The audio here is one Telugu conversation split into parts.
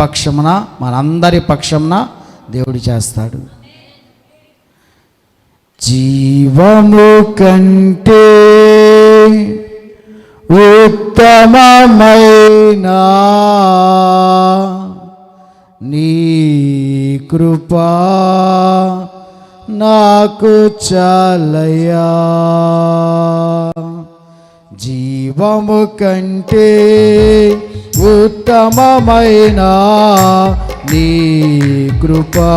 పక్షమున మనందరి పక్షమున దేవుడు చేస్తాడు. జీవము కంటే ఉత్తమమైన నీ కృపా నాకు చాలయా జీవము కంటే ఉత్తమమైన నీ కృపా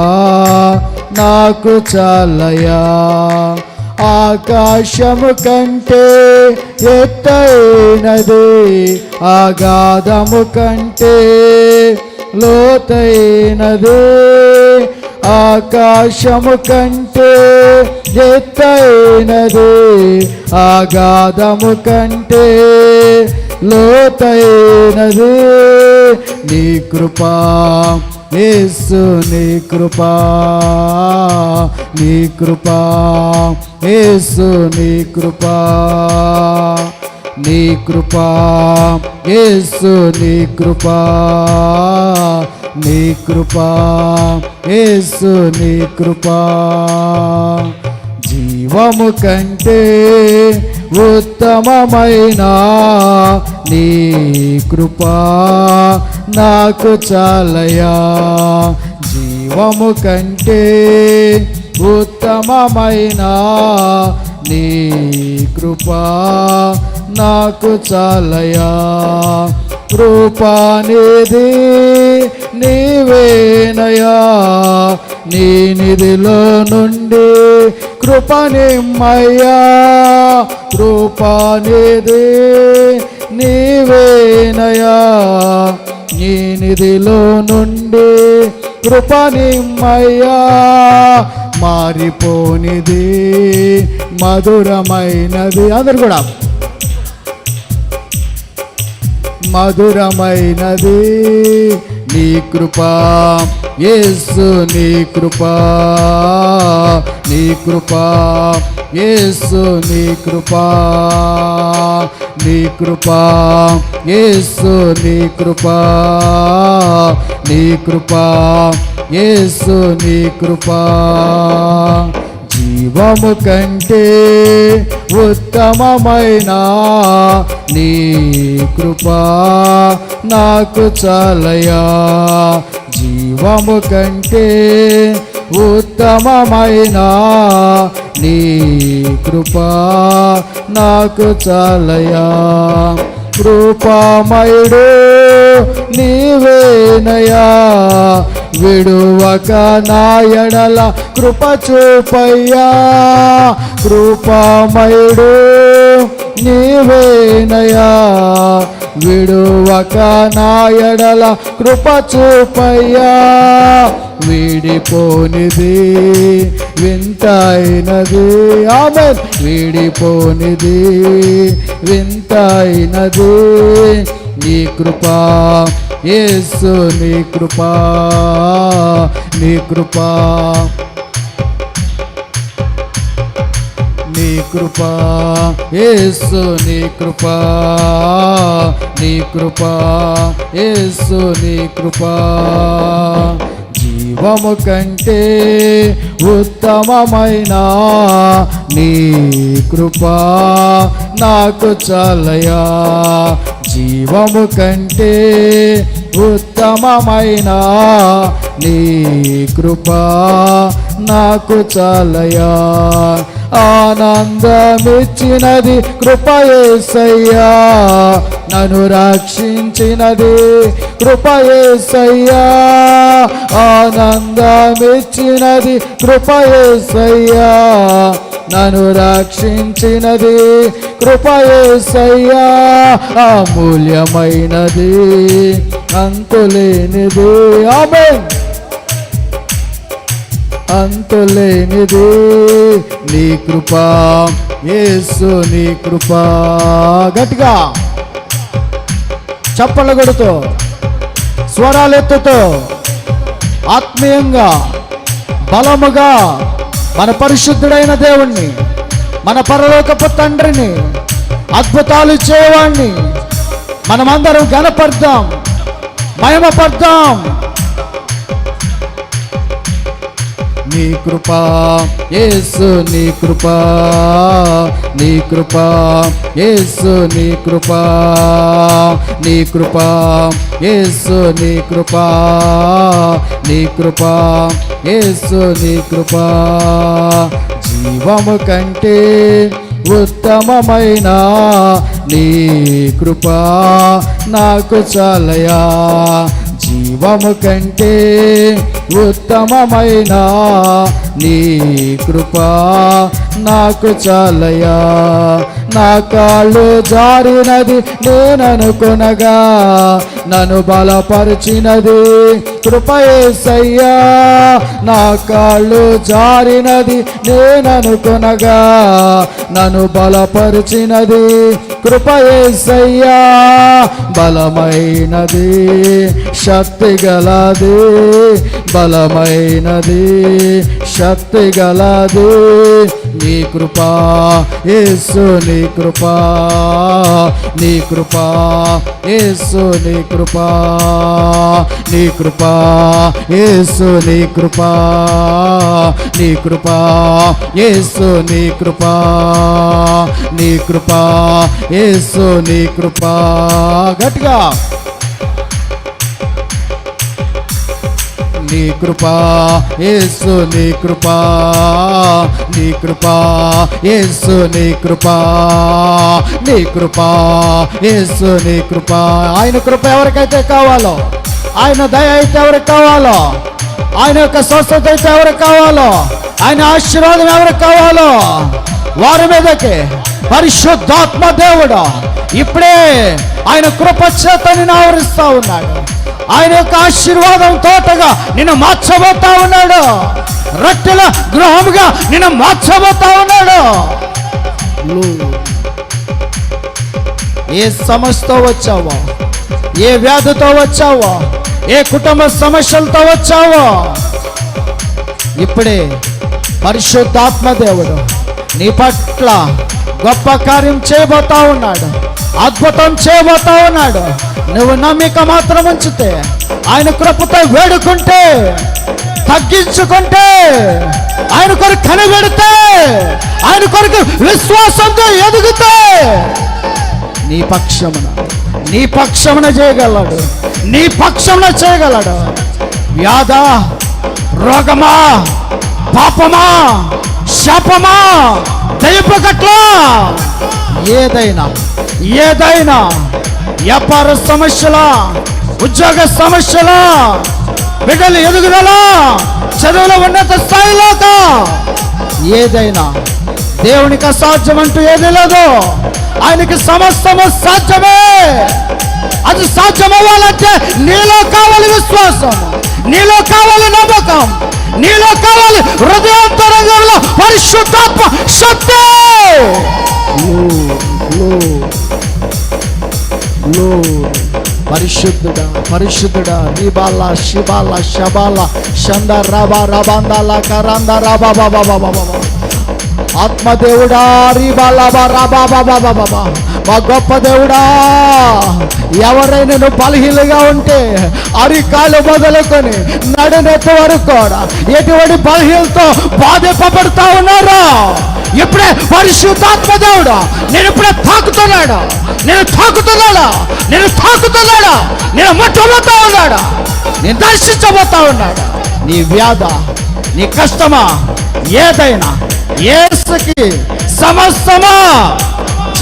నాకు చాలయా ఆకాశము కంటే ఎత్తైనది ఆగాధము కంటే లోతైనది ఆకాశము కంటే ఎత్తైనది ఆగాధము కంటే లోతైనది. నీ కృపా యేసు నీ కృపా నీ కృపా యేసు నీ కృపా. నీ కృపా యేసు నీ కృపా నీ కృపా యేసు నీ కృపా. జీవము కంటే ఉత్తమమైన నీ కృపా నాకు చాలయా జీవము కంటే ఉత్తమమైన నీ కృపా. నాకు చాలయా? కృపానిధి నీవేనయా? నీ నిధిలో నుండి కృపనిమ్మయ్యా. కృపానిధి నీవేనయా? నీ నిధిలో నుండి కృపనిమ్మయ్యా. మారిపోనిది మధురమైనది. అందరు కూడా మధురమైనది. నీ కృపా యేసు నీ కృపా నీ కృపా యేసు నీ కృపా నీ కృపా యేసు నీ కృపా నీ కృపా యేసు నీ కృపా. జీవము కంటే ఉత్తమమైన నీ కృపా నాకు చాలయా జీవము కంటే ఉత్తమమైన నీ కృపా నాకు చాలయా కృపామయుడు నీవేనయా. విడువక నాయడల కృప చూపయ్యా. కృపామయుడు నీవేనయా. విడువక నాయడల కృప చూపయ్యా. వీడిపోనిది వింతైనది. ఆమె వీడిపోనిది వింతైనది. నీ కృపా యేసు నీ కృపా నీ కృపా. నీ కృపా యేసు నీ కృపా నీ కృపా యేసు నీ కృపా. జీవము కంటే ఉత్తమమైన నీ కృపా నాకు చాలయా జీవము కంటే ఉత్తమమైన నీ కృపా నాకు చాలయా ఆనందమిచ్చినది కృపయేసయ్యా. నన్ను రక్షించినది కృపయేసయ్యా. ఆనందమిచ్చినది కృపయేసయ్యా. నన్ను రక్షించినది కృపయేసయ్యా. అమూల్యమైనది అంతులేనిది. ఆమె అంతులేనిది. నీ కృపా యేసు నీ కృపా. గట్టిగా చప్పళ్ళ కొడుతూ స్వరాలెత్తుతో ఆత్మీయంగా బలముగా మన పరిశుద్ధుడైన దేవుణ్ణి మన పరలోకపు తండ్రిని అద్భుతాలు చేయవాణ్ణి మనమందరం గనపడదాం మహిమపడదాం నీ కృపా యేసు నీ కృపా నీ కృపా యేసు నీ కృపా నీ కృపా యేసు నీ కృపా నీ కృపా యేసు నీ కృపా. జీవము కంటే ఉత్తమమైన నీ కృపా నాకు చాలయా జీవము కంటే ఉత్తమమైన నీ కృప నాకు చాలయా నా కాళ్ళు జారినది నేననుకొనగా నన్ను బలపరిచినది కృపయేసయ్యా. నా కాళ్ళు జారినది నేననుకొనగా నన్ను బలపరిచినది కృపయేసయ్యా. బలమైనది శక్తి గలది బలమైనది శక్తి గలది. నీ కృపా యేసు నీ కృపా నీ కృపా యేసు నీ కృపా నీ కృపా యేసు నీ కృపా నీ కృపా యేసు నీ కృపా నీ కృపా యేసు నీ కృపా. గట్టిగా. నీ కృపా యేసు నీ కృపా నీ కృపా యేసు నీ కృపా నీ కృపా యేసు నీ కృపా. ఆయన కృప ఎవరికైతే కావాలో ఆయన దయ అయితే ఎవరికి కావాలో? ఆయన యొక్క స్వస్థత అయితే ఎవరికి కావాలో? ఆయన ఆశీర్వాదం ఎవరికి కావాలో? వారి మీదకి పరిశుద్ధాత్మ దేవుడు ఇప్పుడే ఆయన కృప చేత ఆవరిస్తా ఉన్నాడు. ఆయన యొక్క ఆశీర్వాదం తోటగా నిన్ను మార్చబోతా ఉన్నాడు. రొట్టెల గృహముగా నిన్ను మార్చబోతా ఉన్నాడు. ఏ సమస్యతో వచ్చావో? ఏ వ్యాధితో వచ్చావో? ఏ కుటుంబ సమస్యలతో వచ్చావో? ఇప్పుడే పరిశుద్ధాత్మ దేవుడు నీ పట్ల గొప్ప కార్యం చేయబోతా ఉన్నాడు అద్భుతం చేయబోతా ఉన్నాడు. నువ్వు నమ్మిక మాత్రం ఉంచితే ఆయన కృపతో వేడుకుంటే తగ్గించుకుంటే ఆయన కొరకు కనిపెడితే ఆయన కొరకు విశ్వాసంతో ఎదుగుతే నీ పక్షమున నీ పక్షమున చేయగలడు. నీ పక్షమున చేయగలడు. వ్యాధ రోగమా పాపమా శాపమా దైపకట్ల ఏదైనా ఏదైనా వ్యాపార సమస్యల ఉద్యోగ సమస్యల బిడ్డలు ఎదుగుదల చదువుల ఉన్నత స్థాయిలో ఏదైనా దేవునికి అసాధ్యం అంటూ ఏది లేదు. ఆయనకి సమస్తము సాధ్యమే. అది సాధ్యమవ్వాలంటే నీలో కావాలి విశ్వాసం నీలో కావాలి నమ్మకం నీలో కావాలి హృదయాంతరంగంలో పరిశుద్ధాత్మ శక్తి. పరిశుద్ధుడా పరిశుద్ధుడా రిబాల శిబాల శబాల షంద రబా రబందాల కరంద రబా బాబా బాబా బాబా ఆత్మదేవుడా రిబాలబా బాబా బాబా మా గొప్ప దేవుడా ఎవరైనా నువ్వు బలహీనగా ఉంటే అరికాలు మొదలుకొని నడినెత్తి వరకు కూడా ఎటువంటి బలహీనతో బాధింపబడుతా ఉన్నారా? ఇప్పుడే పరిశుద్ధాత్మ దేవుడా నేను ఇప్పుడే తాకుతున్నాడు? నేను తాకుతున్నాడా? నేను తాకుతున్నాడా? నేను ముట్టబోతా ఉన్నాడా? నేను దర్శించబోతా ఉన్నాడా? నీ వ్యాధ నీ కష్టమా? ఏదైనా ఏసుకి సమస్తమా?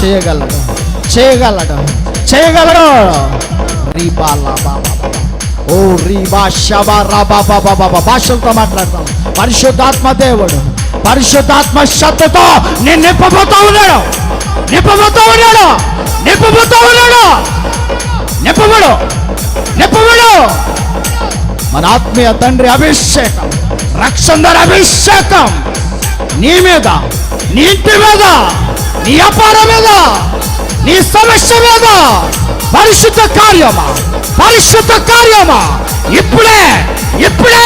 చేయగలడు చేయగలడు చేయగలడు. రీబాలా బాబా ఓ రీబా షబా రాబా బాబా బాబా భాషలతో మాట్లాడతాం. పరిశుద్ధాత్మ దేవుడు పరిశుద్ధాత్మ శక్తితో నేను నింపబోతా ఉన్నాడు. నింపబోతా ఉన్నాడు. నింపబోతా ఉన్నాడు. నింపబడు. నింపబడు. మన ఆత్మీయ తండ్రి అభిషేకం రక్షణ అభిషేకం. నీ మీద నీ ఇంటి మీద నీ వ్యాపారం మీద నీ సమస్య మీద పరిశుద్ధ కార్యమా? పరిశుద్ధ కార్యమా? ఇప్పుడే ఇప్పుడే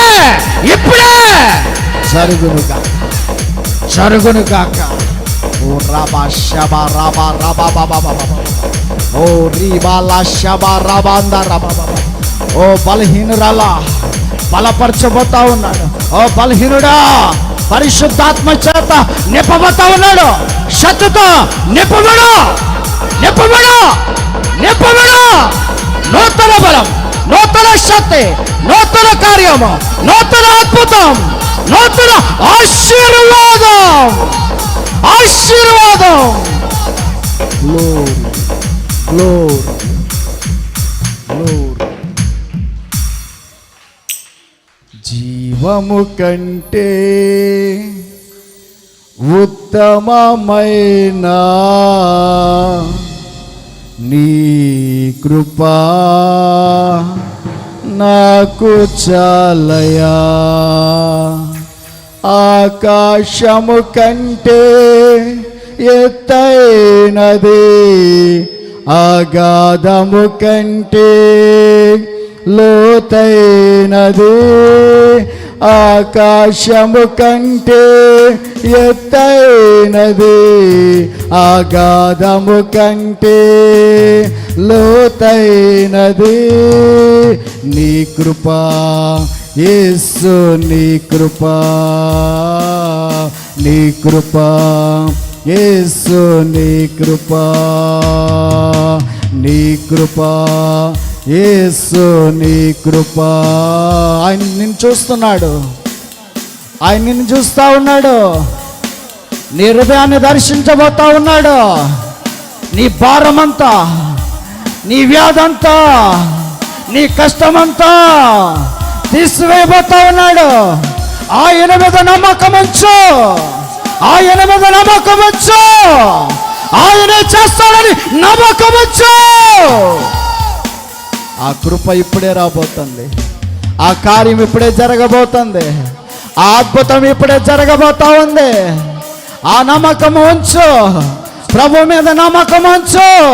ఇప్పుడే. జరుగునుగా జరుగునుగాక. ఓ రాబా శబా రాబా రాబా బాబా బాబా ఓ రీబా శబా రాబా అందా రాబా బాబా ఓ బలహీనురాలా బలపరచబోతా ఉన్నాడు. ఓ బలహీనుడా పరిశుద్ధాత్మ చేత నింపబోతా ఉన్నాడు. శక్తితో నిపబడు. నిపబడు. నిపబడు. నూతన బలం నూతన శక్తి నూతన కార్యము నూతన అద్భుతం నూతన ఆశ జీవము కంటే ఉత్తమమైన నీ కృపా నాకు చాలయా. ఆకాశము కంటే ఎత్తైనది అగాధము కంటే లోతైనది ఆకాశము కంటే ఎత్తైనది అగాధము కంటే లోతైనది. నీ కృపా యేసు నీ కృపా నీ కృపా యేసు నీ కృపా నీ కృపా. ఏసు నీ కృపా. ఆయన నిన్ను చూస్తున్నాడు. ఆయన నిన్ను చూస్తా ఉన్నాడు. నీ హృదయాన్ని దర్శించబోతా ఉన్నాడు. నీ భారమంతా నీ వ్యాధంతా నీ కష్టమంతా తీసివేయబోతా ఉన్నాడు. ఆయన మీద నమ్మకం ఉంచు. ఆయన మీద నమ్మకం ఉంచు. ఆయనే చేస్తాడని నమ్మకం ఉంచు. ఆ కృప ఇప్పుడే రాబోతుంది. ఆ కార్యం ఇప్పుడే జరగబోతుంది. ఆ అద్భుతం ఇప్పుడే జరగబోతా ఉంది. ఆ నమ్మకం ఉంచు. ప్రభు మీద నమ్మకం ఉంచు.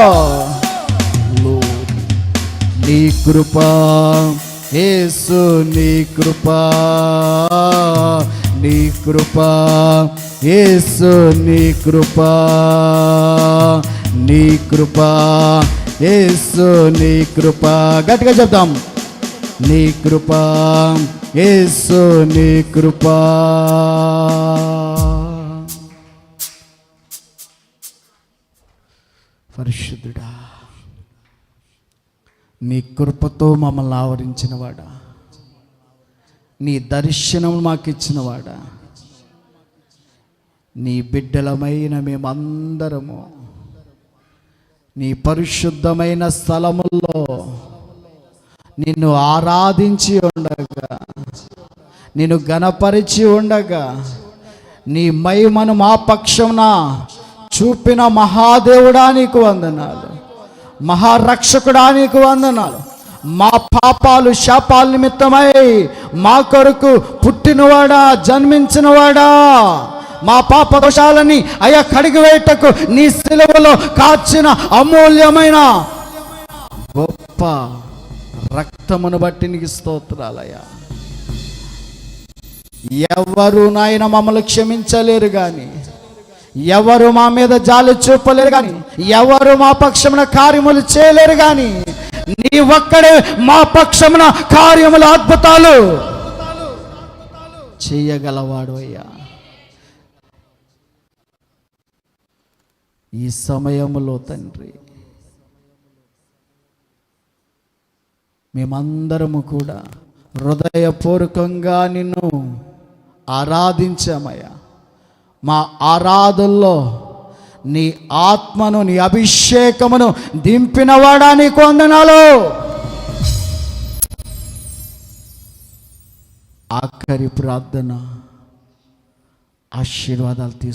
నీ కృప యేసు నీ కృప నీ కృప యేసు నీ కృప నీ కృప యేసు నీ కృప. గట్టిగా చెప్తాం నీ కృప. యేసు నీ కృప. పరిశుద్ధుడా నీ కృపతో మమ్మల్ని ఆవరించినవాడా? నీ దర్శనం మాకు ఇచ్చినవాడా నీ బిడ్డలమైన మేమందరము నీ పరిశుద్ధమైన స్థలముల్లో నిన్ను ఆరాధించి ఉండగా నిన్ను గణపరిచి ఉండగా నీ మహిమను మా పక్షమున చూపిన మహాదేవుడా నీకు వందనాలు. మహారక్షకుడా నీకు వందనాలు. మా పాపాలు శాపాల నిమిత్తమై మా కొరకు పుట్టినవాడా జన్మించినవాడా. మా పాప దోషాలని అయ్యా కడిగివేయటకు నీ సిలువలో కాచిన అమూల్యమైన గొప్ప రక్తమును బట్టి నీకు స్తోత్రాలయ్యా. ఎవరు నాయన మమ్మల్ని క్షమించలేరు కానీ ఎవరు మా మీద జాలి చూపలేరు కానీ ఎవరు మా పక్షమున కార్యములు చేయలేరు కానీ నీ ఒక్కడే మా పక్షమున కార్యముల అద్భుతాలు చేయగలవాడు అయ్యా. ఈ సమయంలో తండ్రి. మేమందరము కూడా హృదయపూర్వకంగా నిన్ను ఆరాధించామయ్యా. మా ఆరాధనలో నీ ఆత్మను నీ అభిషేకమును దింపినవాడా నీ కొందనాలు ఆఖరి ప్రార్థన ఆశీర్వాదాలు తీసుకు